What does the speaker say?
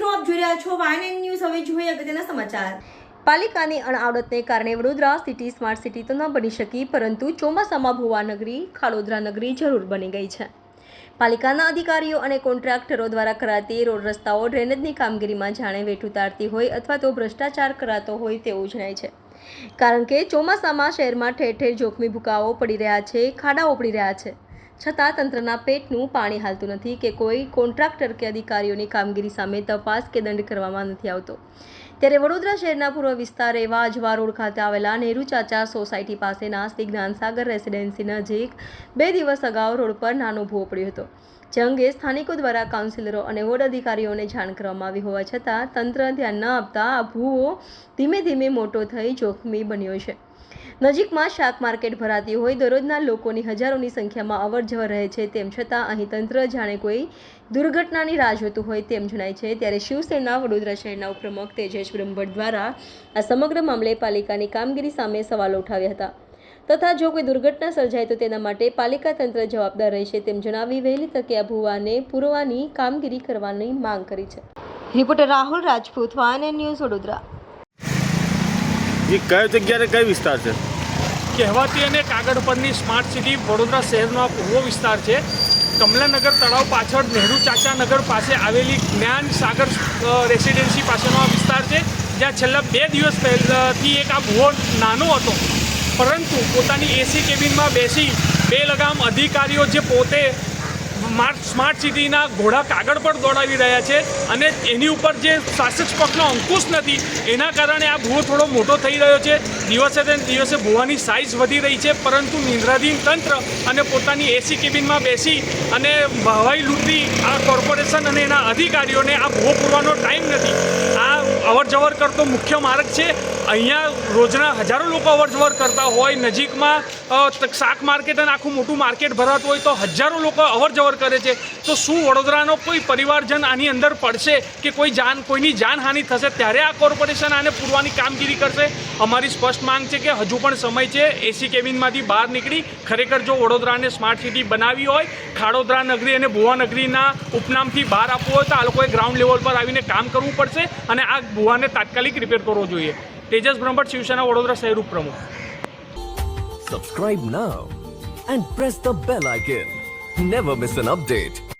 જોઈ રહ્યા છો વાયન ન્યૂઝ હવે જોઈએ અગત્યના સમાચાર. પાલિકાની અણઆવડતને કારણે વડોદરા સિટી સ્માર્ટ સિટી તો ન બની શકી, પરંતુ ચોમાસામાં ભુવાનગરી ખાડોદરા નગરી જરૂર બની ગઈ છે. પાલિકાના અધિકારીઓ અને કોન્ટ્રાક્ટરો દ્વારા કરાતી રોડ રસ્તાઓ ડ્રેનેજની કામગીરીમાં જાણે વેઠ ઉતારતી હોય અથવા તો ભ્રષ્ટાચાર કરાતો હોય તેવું જણાય છે. કારણ કે ચોમાસામાં શહેરમાં ઠેર ઠેર જોખમી ભૂકાઓ પડી રહ્યા છે ખાડા ઉપડી રહ્યા છે. છતાં તંત્રના પેટનું પાણી હાલતું નથી કે કોઈ કોન્ટ્રાક્ટર કે અધિકારીઓની કામગીરી સામે તપાસ કે દંડ કરવામાં નથી આવતો. ત્યારે વડોદરા શહેરના પૂર્વ વિસ્તાર એવા અજવા રોડ ખાતે આવેલા નેહરુ ચાચા સોસાયટી પાસેના શ્રી જ્ઞાનસાગર રેસિડેન્સી નજીક બે દિવસ અગાઉ રોડ પર નાનો ભૂવો પડ્યો હતો. જે અંગે સ્થાનિકો દ્વારા કાઉન્સિલરો અને વોર્ડ અધિકારીઓને જાણ કરવામાં આવી હોવા છતાં તંત્ર ધ્યાન ન આપતા આ ભૂવો ધીમે ધીમે મોટો થઈ જોખમી બન્યો છે. નજીકમાં શાક માર્કેટ ભરાતી હોય દરરોજના લોકોની હજારોની સંખ્યામાં અવર જવર રહે છે તેમ છતાં અહીં તંત્ર જાણે કોઈ દુર્ઘટનાની રાહ જોતું હોય તેમ જણાય છે. ત્યારે શિવસેના વડોદરા શહેરના ઉપપ્રમુખ તેજેશ બ્રહ્મભટ્ટ દ્વારા આ સમગ્ર મામલે પાલિકાની કામગીરી સામે સવાલો ઉઠાવ્યા હતા. તથા જો કોઈ દુર્ઘટના સર્જાય તો તેના માટે પાલિકા તંત્ર જવાબદાર રહેશે તેમ જણાવી વહેલી તકે આ ભુવાને પૂરવાની કામગીરી કરવાની માંગ કરી છે. Reporter Rahul Rajput van news Vadodara. એ કઈ જગ્યાએ કઈ વિસ્તાર છે? કહેવાતી અને કાગળ પરની સ્માર્ટ સિટી વડોદરા શહેરનો પૂર્વ વિસ્તાર છે. કમલાનગર તળાવ પાછળ નહેરુ ચાચાનગર પાસે આવેલી જ્ઞાન સાગર રેસિડેન્સી પાસેનો આ વિસ્તાર છે. જ્યાં છેલ્લા બે દિવસ પહેલાથી એક આ ભૂવો નાનો હતો. પરંતુ પોતાની એસી કેબિનમાં બેસી બે લગામ અધિકારીઓ જે પોતે સ્માર્ટ સિટીના ઘોડા કાગળ પર દોડાવી રહ્યા છે અને એની ઉપર જે શાસક પક્ષનો અંકુશ નથી, એના કારણે આ ભૂવો થોડો મોટો થઈ રહ્યો છે. દિવસે ને દિવસે ભૂવાની સાઇઝ વધી રહી છે, પરંતુ નિંદ્રાધીન તંત્ર અને પોતાની એસી કેબિનમાં બેસી અને હવાઈ લૂંટતી આ કોર્પોરેશન અને એના અધિકારીઓને આ ભૂવો પૂરવાનો ટાઈમ નથી. આ અવર જવર કરતો મુખ્ય માર્ગ છે અહીંયા રોજના હજારો લોકો અવરજવર કરતા હોય, નજીકમાં શાક માર્કેટ અને આખું મોટું માર્કેટ ભરાતું હોય તો હજારો લોકો અવરજવર કરે છે. તો શું વડોદરાનો કોઈ પરિવારજન આની અંદર પડશે કે કોઈ જાન, કોઈની જાનહાનિ થશે ત્યારે આ કોર્પોરેશન આને પૂરવાની કામગીરી કરશે? અમારી સ્પષ્ટ માંગ છે કે હજુ પણ સમય છે એસી કેબિનમાંથી બહાર નીકળી ખરેખર જો વડોદરાને સ્માર્ટ સિટી બનાવી હોય, ખાડોદરા નગરી અને ભુવા નગરીના ઉપનામથી બહાર આપવું હોય તો આ લોકોએ ગ્રાઉન્ડ લેવલ પર આવીને કામ કરવું પડશે અને આ ભુવાને તાત્કાલિક રિપેર કરવો જોઈએ. તેજસ બ્રહ્મભટ્ટ શિવસેના વડોદરા શહેર ઉપપ્રમુખ Subscribe now and press the bell icon. Never miss an update.